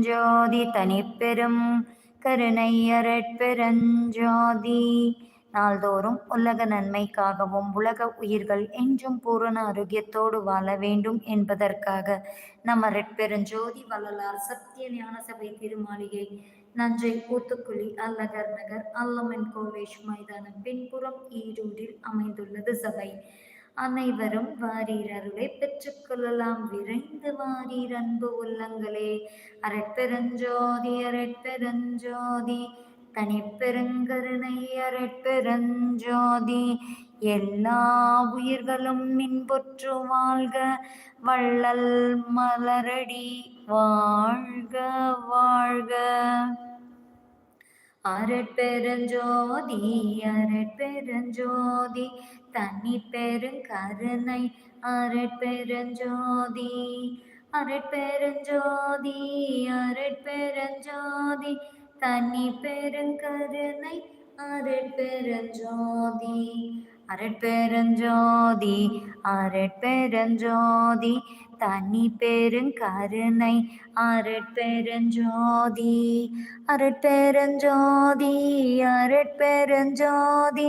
பெருஞ்சோதி தனிப்பெரும் கருணையரட்பெருஞ்சோதி நாள்தோறும் உலக நன்மைக்காகவும் உலக உயிர்கள் என்றும் பூரண ஆரோக்கியத்தோடு வாழ வேண்டும் என்பதற்காக நம்ம ரெட்பெருஞ்சோதி வள்ளலார் சத்திய ஞான சபை திருமாளிகை நஞ்சை ஊத்துக்குழி அல்லகர் நகர் அல்லமன் கோவேஷ் மைதானம் பின்புறம் ஈரூரில் அமைந்துள்ளது சபை. அனைவரும் வாரீர் அருளை பெற்றுக்கொள்ளலாம் விரைந்து வாரீர் அன்பு உள்ளங்களே. அரட்பெருஞ்சோதி அரட்பெருஞ்சோதி தனிப்பெருங்கருணை அரட்பெருஞ்சோதி எல்லா உயிர்களும் மின்பொற்று வாழ்க. வள்ளல் மலரடி வாழ்க வாழ்க. அரட்பெருஞ்சோதி அரட்பெருஞ்சோதி தனி பெருங்கருணை அரட்பெருஞ்சோதி அரட்பெருஞ்சோதி அரட்பெருஞ்சோதி தனி பெருங்கருணை அரட்பெருஞ்சோதி அரட்பெருஞ்சோதி அரட்பெருஞ்சோதி தனி பெருங்கருணை அரட்பெருஞ்சோதி அரட்பெருஞ்சோதி அரட்பெருஞ்சோதி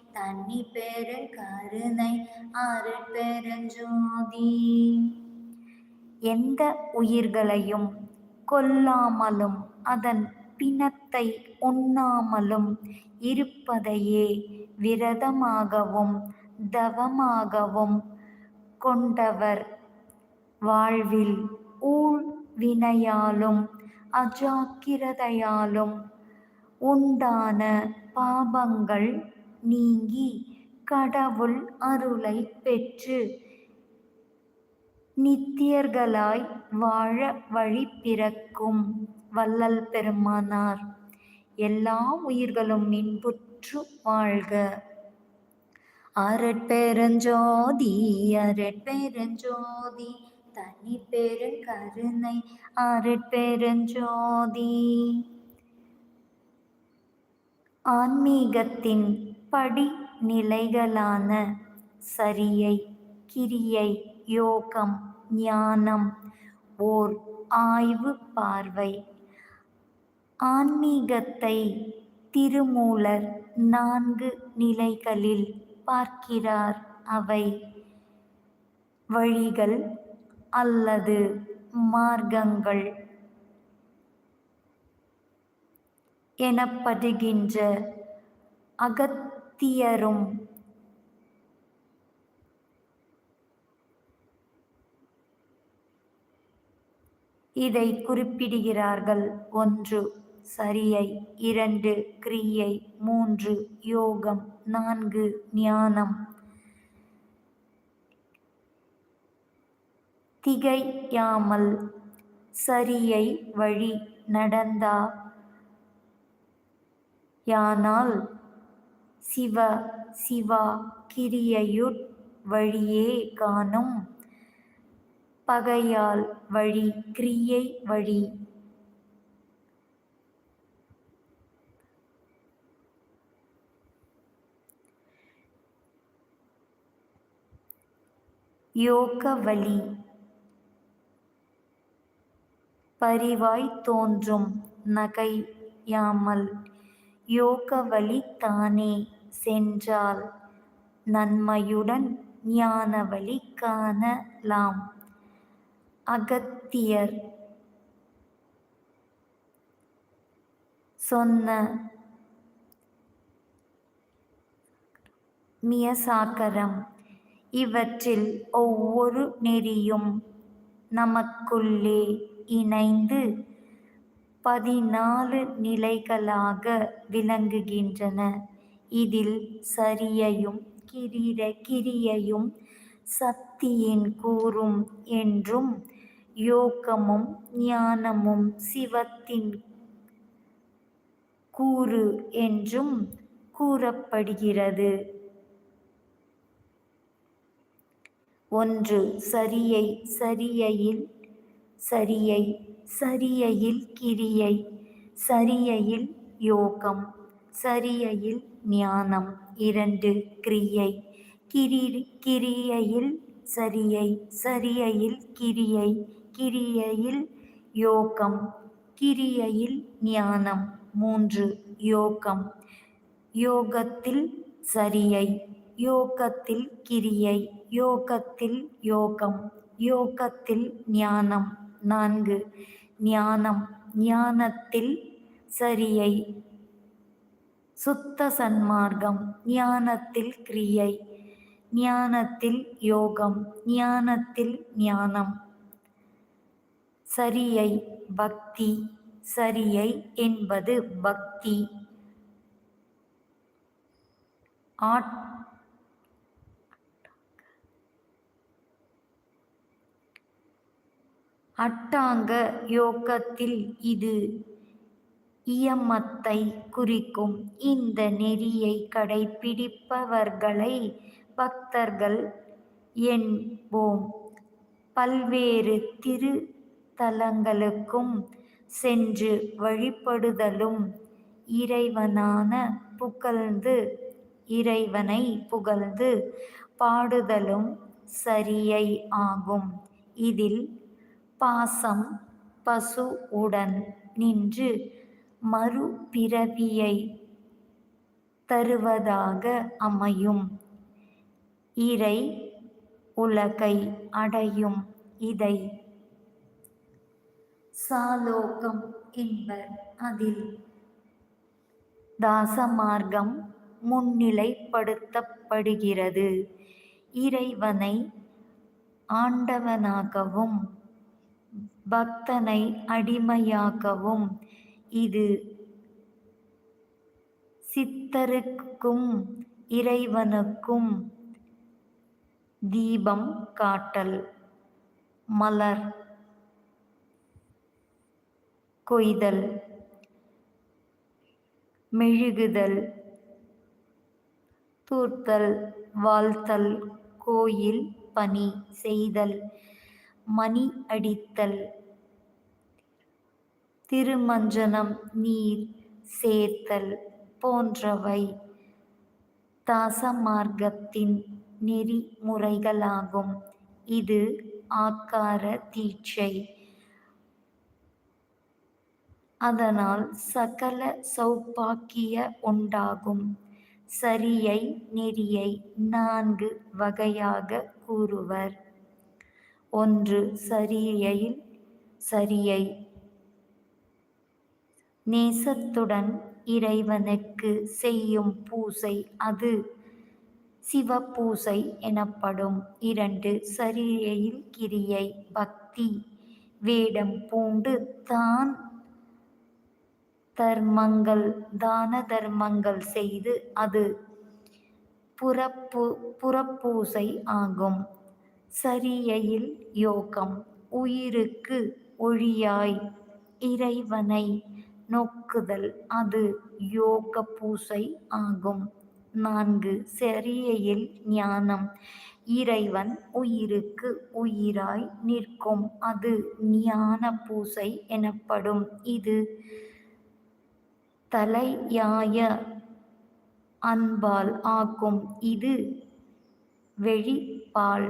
தண்ணி அருள் பெறஞ்சோதி எந்த உயிர்களையும் கொல்லாமலும் அதன் பிணத்தை உண்ணாமலும் இருப்பதையே விரதமாகவும் தவமாகவும் கொண்டவர். வாழ்வில் ஊழ் வினையாலும் அஜாக்கிரதையாலும் உண்டான பாபங்கள் நீங்கி கடவுள் அருளை பெற்று நித்தியர்களாய் வாழ வழி பிறக்கும் வள்ளல் பெருமானார். எல்லா உயிர்களும் மின்புற்று வாழ்க. அரட்பெருஞ்சோதி அரட்பெருஞ்சோதி தனி பெருங்கருணை அரட்பெருஞ்சோதி. ஆன்மீகத்தின் படிநிலைகளான சரியை கிரியை யோகம் ஞானம் ஓர் ஆய்வு பார்வை. ஆன்மீகத்தை திருமூலர் நான்கு நிலைகளில் பார்க்கிறார். அவை வழிகள் அல்லது மார்க்கங்கள் எனப்படுகின்ற அகத் தியரும். இதை குறிப்பிடுகிறார்கள். ஒன்று சரியை இரண்டு கிரியை மூன்று யோகம் நான்கு ஞானம். திகையாமல் சரியை வழி நடந்தா யானால் சிவ சிவா கிரியையுட் வழியே காணும். பகையால் வழி கிரியை வழி. யோக வழி. பரிவாய் தோன்றும் நகையாமல் யோக வழி தானே சென்றால் நன்மையுடன் ஞான வழி காணலாம். அகத்தியர் சொன்ன மியசாக்கரம் இவற்றில் ஒவ்வொரு நெறியும் நமக்குள்ளே இணைந்து பதினாலு நிலைகளாக விளங்குகின்றன. இதில் சரியையும் கிரீர கிரியையும் சக்தியின் கூறும் என்றும் யோகமும் ஞானமும் சிவத்தின் கூறு என்றும் கூறப்படுகிறது. ஒன்று சரியை சரியையில் சரியை சரியையில் கிரியை சரியையில் யோகம் சரியையில் ஞானம் இரண்டு கிரியை கிரி கிரியையில் சரியை சரியையில் கிரியை கிரியையில் யோகம் கிரியையில் ஞானம் மூன்று யோகம் யோகத்தில் சரியை யோகத்தில் கிரியை யோகத்தில் யோகம் யோகத்தில் ஞானம் நான்கு. ஞானம். ஞானத்தில் சரியை. சுத்த சன்மார்க்கம். ஞானத்தில் கிரியை. ஞானத்தில் யோகம். ஞானத்தில் ஞானம். சரியை பக்தி. சரியை என்பது பக்தி. ஆட் அட்டாங்க யோகத்தில் இது. இயமத்தை குறிக்கும் இந்த நெறியை கடைபிடிப்பவர்களை பக்தர்கள் என்போம். பல்வேறு திருத்தலங்களுக்கும் சென்று வழிபடுதலும் இறைவனான புகழ்ந்து இறைவனை புகழ்ந்து பாடுதலும் சரியை ஆகும். இதில் பாசம் பசு உடன் நின்று மறுபிறவியை தருவதாக அமையும். இறை உலகை அடையும் இதை சாலோகம் என்பர் அதில். தாசமார்க்கம் முன்னிலைப்படுத்தப்படுகிறது. இறைவனை ஆண்டவனாகவும் பக்தனை அடிமையாக்கவும் இது சித்தருக்கும் இறைவனுக்கும் தீபம் காட்டல். மலர் கொய்தல் மெழுகுதல் தூர்த்தல் வாழ்த்தல் கோயில் பணி செய்தல். மணி அடித்தல். திருமஞ்சனம் நீர் சேர்த்தல் போன்றவை தாசமார்க்கத்தின் நெறிமுறைகளாகும். இது ஆக்கார தீட்சை. அதனால் சகல சௌப்பாக்கிய உண்டாகும். சரியை நெறியை நான்கு வகையாக கூறுவர். ஒன்று சரியையில் சரியை. நேசத்துடன் இறைவனுக்கு செய்யும் பூசை அது. சிவபூசை எனப்படும் இரண்டு சரியையில் கிரியை. பக்தி வேடம் பூண்டு தான். தர்மங்கள் தான தர்மங்கள் செய்து அது. புறப்பு புறப்பூசை ஆகும். சரியையில் யோகம் உயிருக்கு ஒழியாய். இறைவனை நோக்குதல் அது யோக பூசை ஆகும். நான்கு சரியையில் ஞானம். இறைவன் உயிருக்கு உயிராய் நிற்கும். அது ஞான பூசை எனப்படும். இது தலையாய அன்பால் ஆக்கும் இது வெளிப்பால்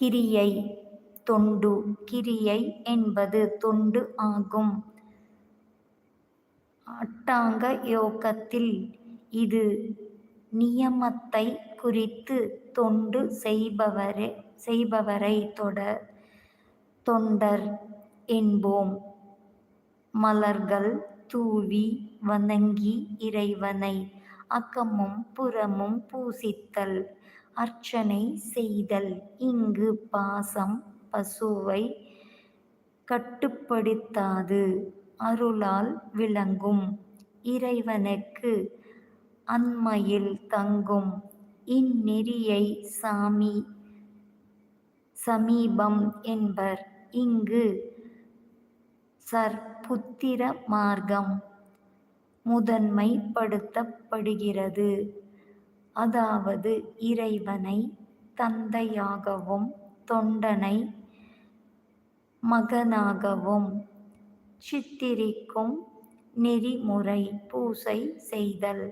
கிரியை. தொண்டு கிரியை என்பது தொண்டு ஆகும். அட்டாங்க யோகத்தில் இது நியமத்தை குறித்து தொண்டு செய்பவரே செய்பவரை தொட தொண்டர் என்போம். மலர்கள் தூவி வணங்கி இறைவனை அக்கமும் புறமும் பூசித்தல் அர்ச்சனை செய்தல். இங்கு பாசம் பசுவை கட்டுப்படுத்தாது. அருளால் விளங்கும். இறைவனுக்கு அண்மையில் தங்கும். இந்நெறியை சாமி சமீபம் என்பர். இங்கு சர்புத்திர மார்க்கம் முதன்மைப்படுத்தப்படுகிறது. அதாவது இறைவனை தந்தையாகவும் தொண்டனை மகனாகவும் சித்திரிக்கும் நெறிமுறை பூசை செய்தல்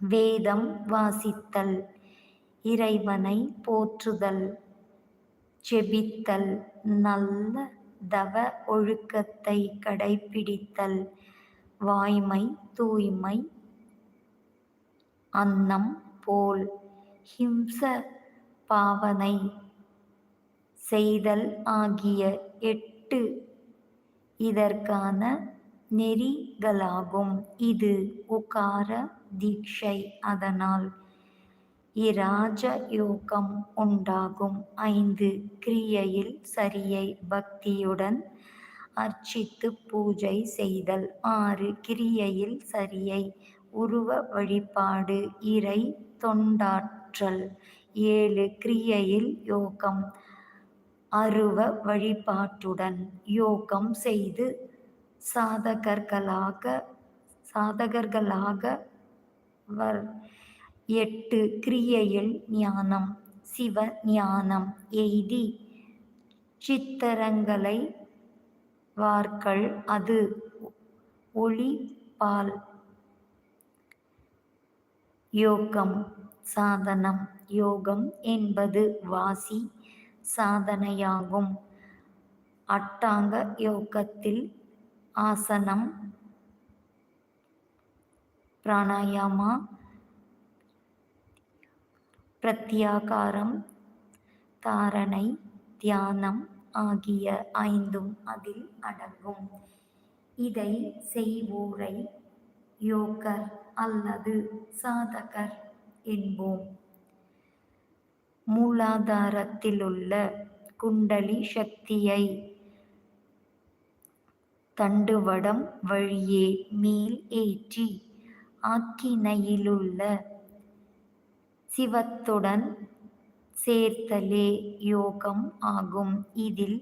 வேதம் வாசித்தல் இறைவனை போற்றுதல் செபித்தல் நல்ல தவ ஒழுக்கத்தை கடைப்பிடித்தல் வாய்மை தூய்மை அன்னம் போல் ஹிம்ச பாவனை செய்தல் ஆகிய எட்டு இதற்கான நெறிகளாகும். இது உகார தீட்சை. அதனால் இராஜ யோகம் உண்டாகும். ஐந்து கிரியையில் சரியை பக்தியுடன் அர்ச்சித்து பூஜை செய்தல். ஆறு கிரியையில் சரியை உருவ வழிபாடு இறை தொண்டாற்றல் ஏழு கிரியையில் யோகம் அருவ வழிபாட்டுடன் யோகம் செய்து சாதகர்களாக சாதகர்களாக வர் எட்டு கிரியையில் ஞானம் சிவ ஞானம் எய்தி சித்தரங்களை வார்கள் அது ஒளி பால் யோகம் சாதனம். யோகம் என்பது வாசி சாதனையாகும். அட்டாங்க யோகத்தில் ஆசனம் பிராணாயாமா பிரத்யாகாரம் தாரணை தியானம் ஆகிய ஐந்தும் அதில் அடங்கும். இதை செய்வோரை யோகர் அல்லது சாதகர் என்போம். மூலாதாரத்திலுள்ள குண்டலி சக்தியை தண்டுவடம் வழியே மேல் ஏற்றி ஆக்கினையிலுள்ள சிவத்துடன் சேர்த்தலே யோகம் ஆகும். இதில்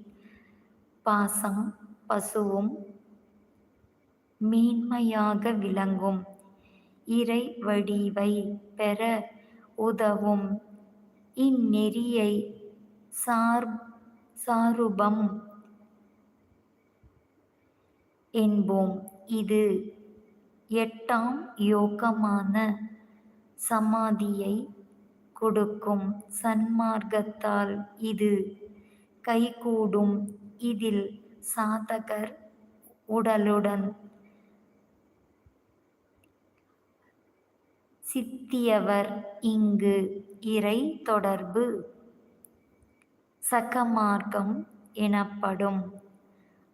பாசம் பசுவும் மேன்மையாக விளங்கும். இறை வடிவை பெற உதவும். இந்நெறியை சார் சாருபம் என்போம். இது எட்டாம் யோகமான சமாதியை கொடுக்கும் சன்மார்க்கத்தால் இது கைகூடும். இதில் சாதகர் உடலுடன் சித்தியவர் இங்கு இறை தொடர்பு. சகமார்க்கம் எனப்படும்.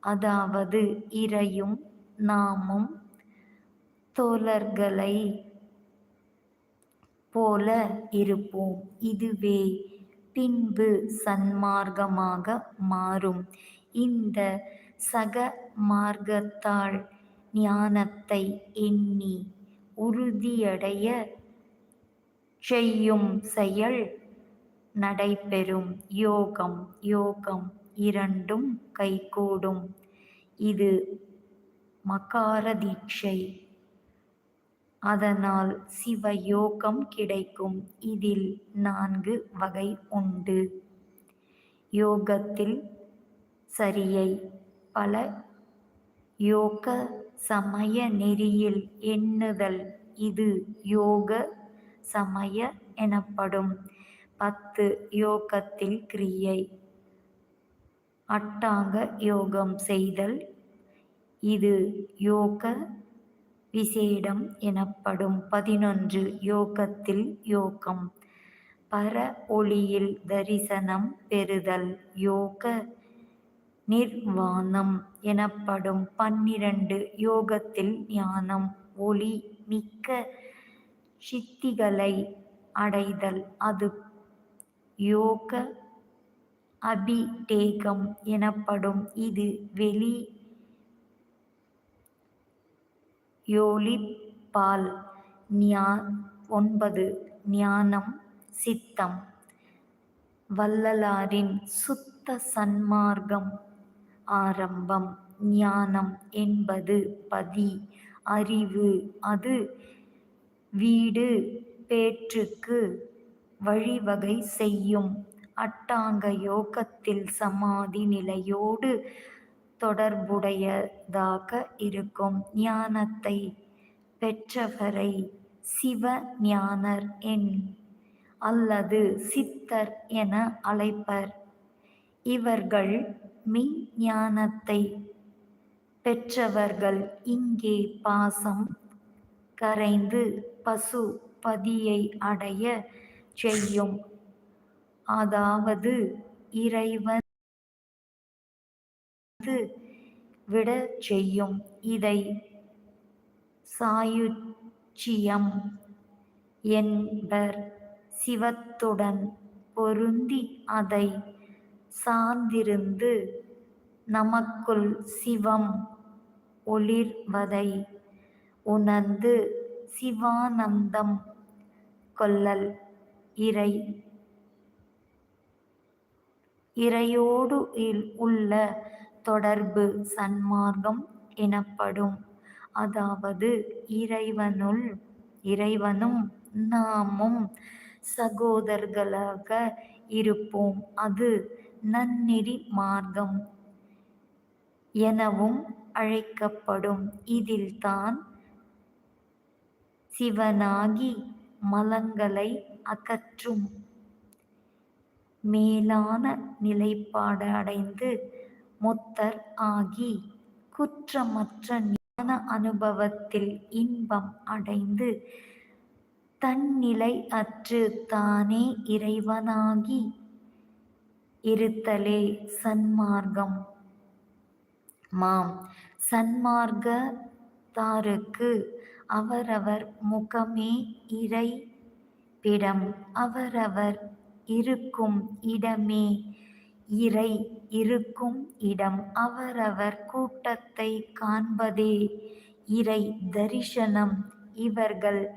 அதாவது இறையும் நாமும் தோழர்களை போல இருப்போம். இதுவே பின்பு சன்மார்க்கமாக மாறும். இந்த சக மார்க்கத்தால் ஞானத்தை எண்ணி உறுதியடைய செய்யும் செயல் நடைபெறும். யோகம் யோகம் இரண்டும் கைகூடும். இது மகார தீட்சை. அதனால் சிவயோகம் கிடைக்கும். இதில் நான்கு வகை உண்டு. யோகத்தில் சரியை பல யோக சமய நெறியில் எண்ணுதல் இது யோக சமய எனப்படும். பத்து யோகத்தில் கிரியை. அட்டாங்க யோகம் செய்தல் இது யோக விசேடம் எனப்படும். பதினொன்று யோகத்தில் யோகம். பர ஒளியில் தரிசனம் பெறுதல் யோக நிர்வாணம் எனப்படும் பன்னிரண்டு யோகத்தில் ஞானம் ஒளி மிக்க சித்திகளை அடைதல். அது யோக அபிடேகம் எனப்படும். இது வெளி யோலிப்பால் ஞா ஒன்பது ஞானம் சித்தம் வள்ளலாரின் சுத்த சன்மார்க்கம் ஆரம்பம். ஞானம் என்பது பதி அறிவு அது வீடு பேற்றுக்கு வழிவகை செய்யும். அட்டாங்க யோகத்தில் சமாதி நிலையோடு தொடர்புடையதாக இருக்கும். ஞானத்தை பெற்றவரை சிவ ஞானர் என் அல்லது சித்தர் என அழைப்பர். இவர்கள் மெய்ஞானத்தை பெற்றவர்கள் இங்கே பாசம் கரைந்து பசு பதியை அடைய செய்யும். அதாவது இறைவன் விட செய்யும். இதை சாயுச்சியம் என்பர் சிவத்துடன் பொருந்தி அதை சார்ந்திருந்து நமக்குள் சிவம் ஒளிர்வதை உணர்ந்து சிவானந்தம் கொள்ளல் இறை. இறையோடு உள்ள தொடர்பு சன்மார்க்கம் எனப்படும். அதாவது இறைவனுள் இறைவனும் நாமும் சகோதரர்களாக இருப்போம். அது நன்னெறி மார்க்கம் எனவும் அழைக்கப்படும் இதில்தான் சிவனாகி மலங்களை அகற்றும் மேலான நிலைப்பாடு அடைந்து முத்தர் ஆகி குற்றமற்ற ஞான அனுபவத்தில் இன்பம் அடைந்து தன்னிலை அற்று தானே இறைவனாகி இருத்தலே சன்மார்க்கம். மாம். சன்மார்க்கத்தாருக்கு அவரவர் முகமே இறை பிடம். அவரவர் இருக்கும் இடமே இறை இருக்கும் இடம். அவரவர் கூட்டத்தை காண்பதே இறை தரிசனம். இவர்கள்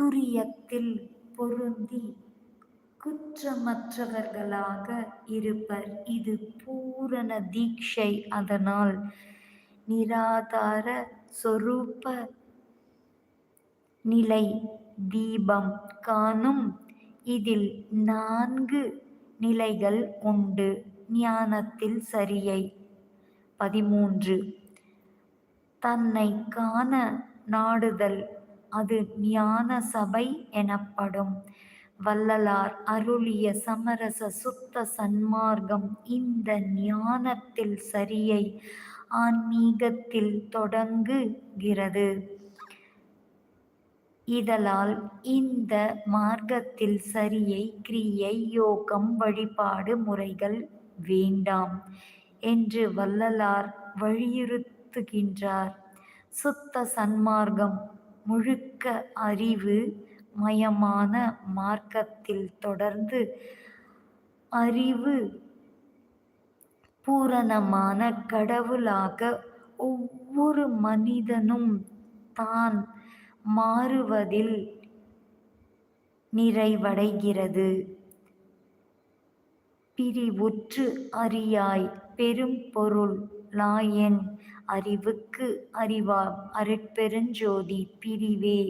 துரியத்தில் பொருந்தி குற்றமற்றவர்களாக இருப்பர். இது பூரண தீட்சை அதனால். நிராதார சொரூப நிலை தீபம் காணும். இதில் நான்கு நிலைகள் உண்டு. ஞானத்தில் சரியை. பதிமூன்று. தன்னை காண நாடுதல். அது ஞான சபை எனப்படும். வள்ளலார் அருளிய சமரச சுத்த சன்மார்க்கம் இந்த ஞானத்தில் சரியை ஆன்மீகத்தில் தொடங்குகிறது. இதலால் இந்த மார்க்கத்தில் சரியை கிரியை யோகம் வழிபாடு முறைகள் வேண்டாம் என்று வள்ளலார் வலியுறுத்துகின்றார். சுத்த சன்மார்க்கம் முழுக்க அறிவு மயமான மார்க்கத்தில் தொடர்ந்து அறிவு பூரணமான கடவுளாக ஒவ்வொரு மனிதனும் தான் மாறுவதில் நிறைவடைகிறது. பிரிவுற்று அறியாய் பெரும் பொருள் லாயன் அறிவுக்கு அறிவா அருட்பெருஞ்சோதி பிரிவே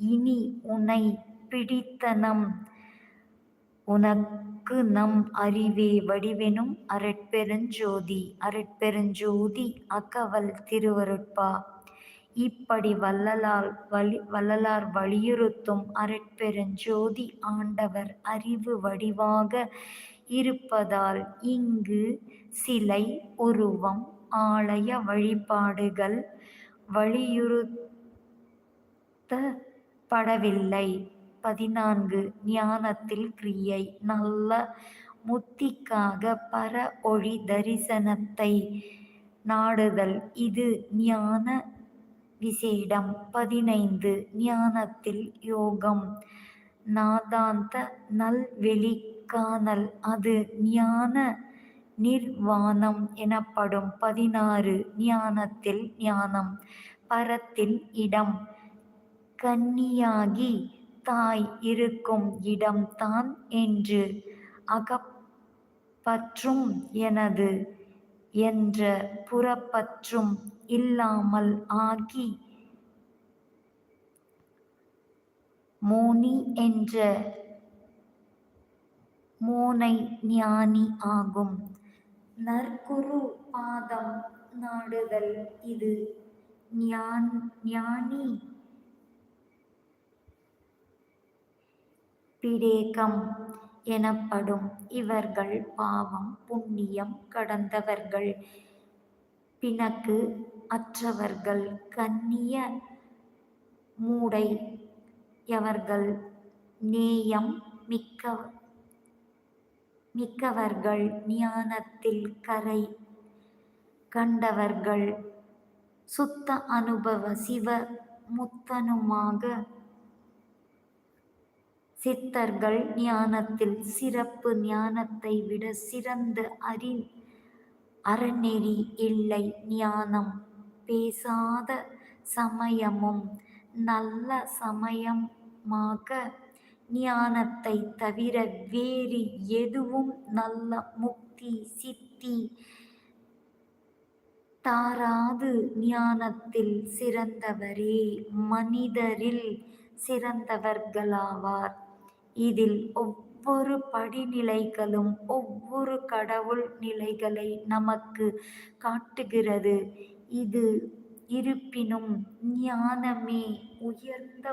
இனி உனை பிடித்தனம். உனக்கு நம் அறிவே வடிவெனும் அரட்பெருஞ்சோதி. அரட்பெருஞ்சோதி அகவல் திருவருட்பா. இப்படி வள்ளலால் வலி வள்ளலார் வலியுறுத்தும் அரட்பெருஞ்சோதி ஆண்டவர் அறிவு வடிவாக இருப்பதால் இங்கு சிலை உருவம் ஆலய வழிபாடுகள் வலியுறுத்த படவில்லை. பதினான்கு ஞானத்தில் கிரியை நல்ல முத்திக்காக பர ஒளி தரிசனத்தை நாடுதல். இது ஞான விசேடம். பதினைந்து ஞானத்தில் யோகம். நாதாந்த நல்வெளி காணல். அது ஞான நிர்வாணம் எனப்படும். பதினாறு ஞானத்தில் ஞானம். பரத்தில் இடம். கன்னியாகி தாய் இருக்கும் இடம்தான் என்று அகப்பற்றும் எனது என்ற புறப்பற்றும் இல்லாமல் ஆகி மோனி என்ற மோனை ஞானி ஆகும். நற்குரு பாதம் நாடுதல் இது. ஞான் ஞானி பிடேகம் எனப்படும் இவர்கள் பாவம் புண்ணியம் கடந்தவர்கள். பிணக்கு அற்றவர்கள் கண்ணிய மூடை எவர்கள் நேயம் மிக்க மிக்கவர்கள் ஞானத்தில் கரை கண்டவர்கள். சுத்த அனுபவ சிவ முத்தனுமாக சித்தர்கள் ஞானத்தில் சிறப்பு ஞானத்தை விட சிறந்த அறி அறநெறி இல்லை ஞானம். பேசாத சமயமும் நல்ல சமயமாக ஞானத்தை தவிர வேறு எதுவும் நல்ல முக்தி சித்தி தாராது ஞானத்தில் சிறந்தவரே. மனிதரில் சிறந்தவர்களாவார். இதில் ஒவ்வொரு படிநிலைகளும் ஒவ்வொரு கடவுள் நிலைகளை நமக்கு காட்டுகிறது. இது இருப்பினும் ஞானமே உயர்ந்த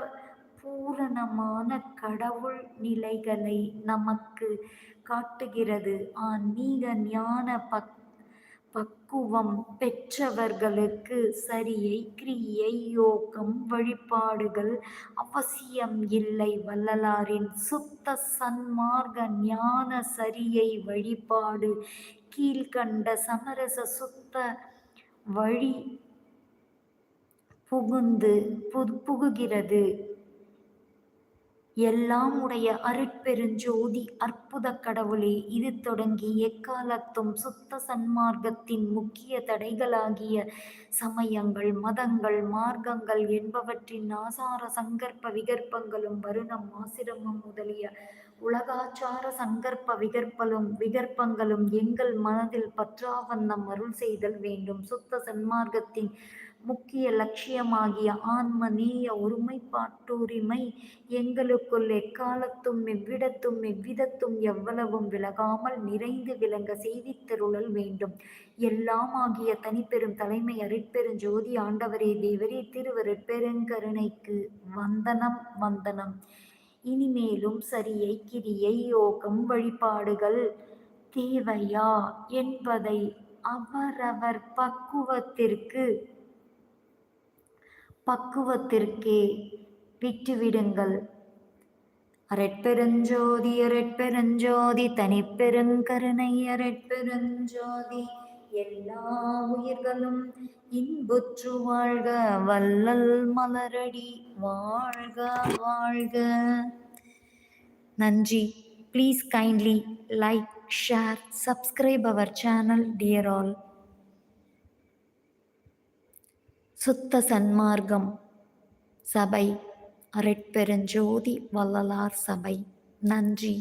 பூரணமான கடவுள் நிலைகளை நமக்கு காட்டுகிறது. ஆன்மீக ஞான பக் பக்குவம் பெற்றவர்களுக்கு சரியை கிரியை யோகம் வழிபாடுகள் அவசியம் இல்லை. வள்ளலாரின் சுத்த சன்மார்க்க ஞான சரியை வழிபாடு கீழ்கண்ட சமரச சுத்த வழி புகுந்து புகுகிறது. எல்லாம் உடைய அருட்பெருஞ்சோதி அற்புத கடவுளே இது தொடங்கி எக்காலத்தும் சுத்த சன்மார்க்கத்தின் முக்கிய தடைகளாகிய சமயங்கள் மதங்கள் மார்க்கங்கள் என்பவற்றின் ஆசார சங்கற்ப விகற்பங்களும் வருணம் ஆசிரமம் முதலிய உலகாச்சார சங்கற்ப விகற்பலும் விகற்பங்களும் எங்கள் மனதில் பற்றாவண்ணம் அருள் செய்தல் வேண்டும். சுத்த சன்மார்க்கத்தின் முக்கிய லட்சியமாகிய ஆன்ம நீய ஒருமைப்பாட்டுரிமை எங்களுக்குள் எக்காலத்தும் எவ்விடத்தும் எவ்விதத்தும் எவ்வளவும் விலகாமல் நிறைந்து விளங்க செய்தித்தருளல் வேண்டும். எல்லாம் ஆகிய தனிப்பெரும் தலைமை அருட்பெருஞ்சோதி ஆண்டவரே தேவரே திருவருட்பெருங்கருணைக்கு வந்தனம் வந்தனம். இனிமேலும் சரியை கிரியை யோகம் வழிபாடுகள் தேவையா என்பதை அவரவர் பக்குவத்திற்கு பக்குவத்திற்கே விட்டுவிடுங்கள். அரட்பெருஞ்சோதி அரட்பெருஞ்சோதி தனிப்பெருங்கருணை அரட்பெருஞ்சோதி எல்லா உயிர்களும் இன்புற்று வாழ்க வல்லல் மலரடி வாழ்க வாழ்க. நன்றி. Please kindly like share subscribe our channel dear all Suddha Sanmargam Sabai. அரட்பெருஞ்சோதி Vallalar சபை. நன்றி.